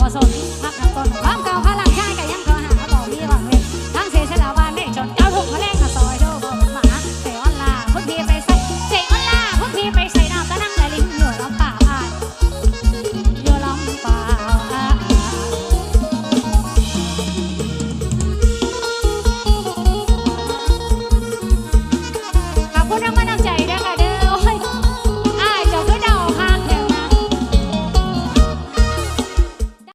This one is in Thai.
ว่าซอนี้พักกันก่อน